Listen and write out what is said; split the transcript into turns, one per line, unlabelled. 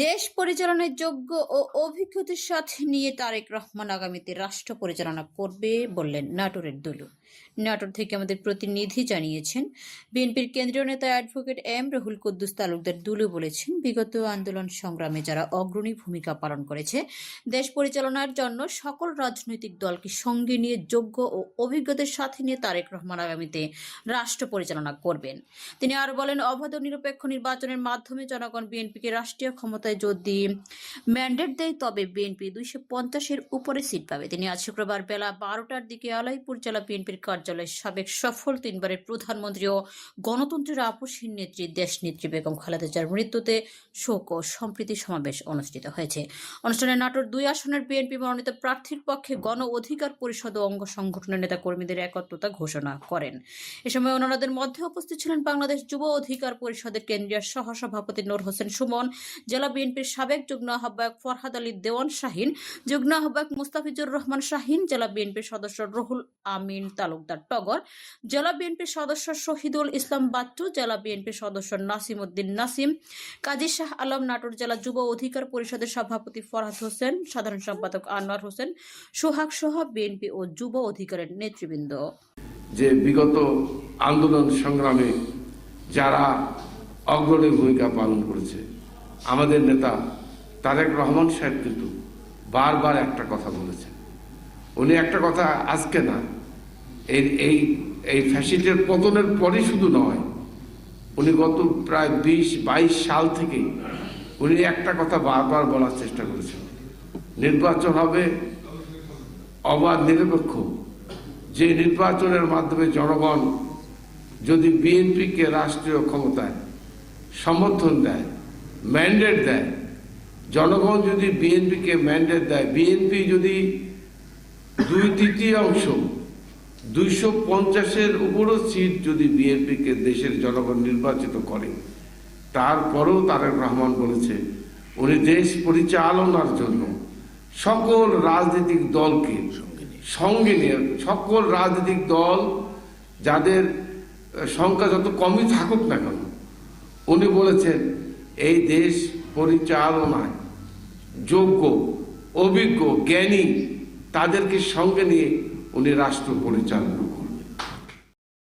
দেশ পরিচালনার যোগ্য ও অভিজ্ঞতার সাথে নিয়ে তারেক রহমান আগামীতে রাষ্ট্র পরিচালনা করবে বললেন নাটোরের দুলু। নাটোর থেকে আমাদের প্রতিনিধি জানিয়েছেন, বিএনপির কেন্দ্রীয় নেতা অ্যাডভোকেট এম রহুল কুদ্দুস তালুকদার দুলু বলেছেন, বিগত আন্দোলন সংগ্রামে যারা অগ্রণী ভূমিকা পালন করেছে, দেশ পরিচালনার জন্য সকল রাজনৈতিক দলকে সঙ্গে নিয়ে যোগ্য ও অভিজ্ঞতার সাথে নিয়ে তারেক রহমান আগামীতে রাষ্ট্র পরিচালনা করবেন। তিনি আরও বলেন, অবাধ নিরপেক্ষ নির্বাচনের মাধ্যমে জনগণ বিএনপিকে রাষ্ট্রীয় ক্ষমতায় যদি ম্যান্ডেট দেয়, তবে বিএনপি দুইশো পঞ্চাশের উপরে সিট পাবে। তিনি আজ শুক্রবার বেলা বারোটার দিকে আলাইপুর জেলা বিএনপির কার্যালয়ের সাবেক সফল তিনবারের প্রধানমন্ত্রী ও গণতন্ত্রের আপসীন নেত্রী দেশ নেত্রী বেগম খালেদা জিয়ার মৃত্যুতে শোক ও সম্প্রীতি সমাবেশ অনুষ্ঠিত হয়েছে। অনুষ্ঠানে নাটোর দুই আসনের বিএনপি মনোনীত প্রার্থীর পক্ষে গণ অধিকার পরিষদ ও অঙ্গ সংগঠনের নেতা কর্মীদের একত্রতা ঘোষণা করেন। এ সময় অন্যান্যদের মধ্যে উপস্থিত ছিলেন বাংলাদেশ যুব অধিকার পরিষদের কেন্দ্রীয় সহসভাপতি নূর হোসেন সুমন, জেলা বিএনপির সাবেক যুগ্ম আহ্বায়ক ফরহাদ আলী দেওয়ান শাহিন, যুগ্ম আহ্বায়ক মুস্তাফিজুর রহমান শাহিন, জেলা বিএনপির সদস্য রহুল আমিন তালুকদার টগর, জেলা বিএনপির সদস্য শহীদুল ইসলাম বাচ্চু, জেলা বিএনপির সদস্য নাসিম উদ্দিন নাসিম, কাজী শাহ আলম নাটোর জেলা যুব অধিকার পরিষদের সভাপতি ফরহাদ হোসেন, সাধারণ সম্পাদক আনোয়ার হোসেন, সোহাগ সহ বিএনপি ও যুব অধিকারের নেতৃবৃন্দ।
যে বিগত আন্দোলন সংগ্রামে যারা অগ্রণী ভূমিকা পালন করেছে আমাদের নেতা তারেক রহমান সাহেব কিন্তু বারবার একটা কথা বলেছেন। উনি একটা কথা আজকে না, এই এই এই ফ্যাসিলিটির পতনের পরই শুধু নয়, উনি গত প্রায় বিশ, বাইশ সাল থেকে উনি একটা কথা বারবার বলার চেষ্টা করেছেন। নির্বাচন হবে অবাধ নিরপেক্ষ। যে নির্বাচনের মাধ্যমে জনগণ যদি বিএনপিকে রাষ্ট্রীয় ক্ষমতায় সমর্থন দেয় ম্যান্ডেট দেয়। জনগণ যদি বিএনপিকে ম্যান্ডেট দেয় বিএনপি যদি দুই তৃতীয়াংশ দুইশো পঞ্চাশের উপরও সিট যদি বিএনপিকে দেশের জনগণ নির্বাচিত করে তারপরেও তারেক রহমান বলেছে উনি দেশ পরিচালনার জন্য সকল রাজনৈতিক দলকে সঙ্গে নিয়ে সকল রাজনৈতিক দল যাদের সংখ্যা যত কমই থাকুক না কেন উনি বলেছেন এই দেশ পরিচালনায় যোগ্য অভিজ্ঞ জ্ঞানী তাদেরকে সঙ্গে নিয়ে উনি রাষ্ট্র পরিচালনা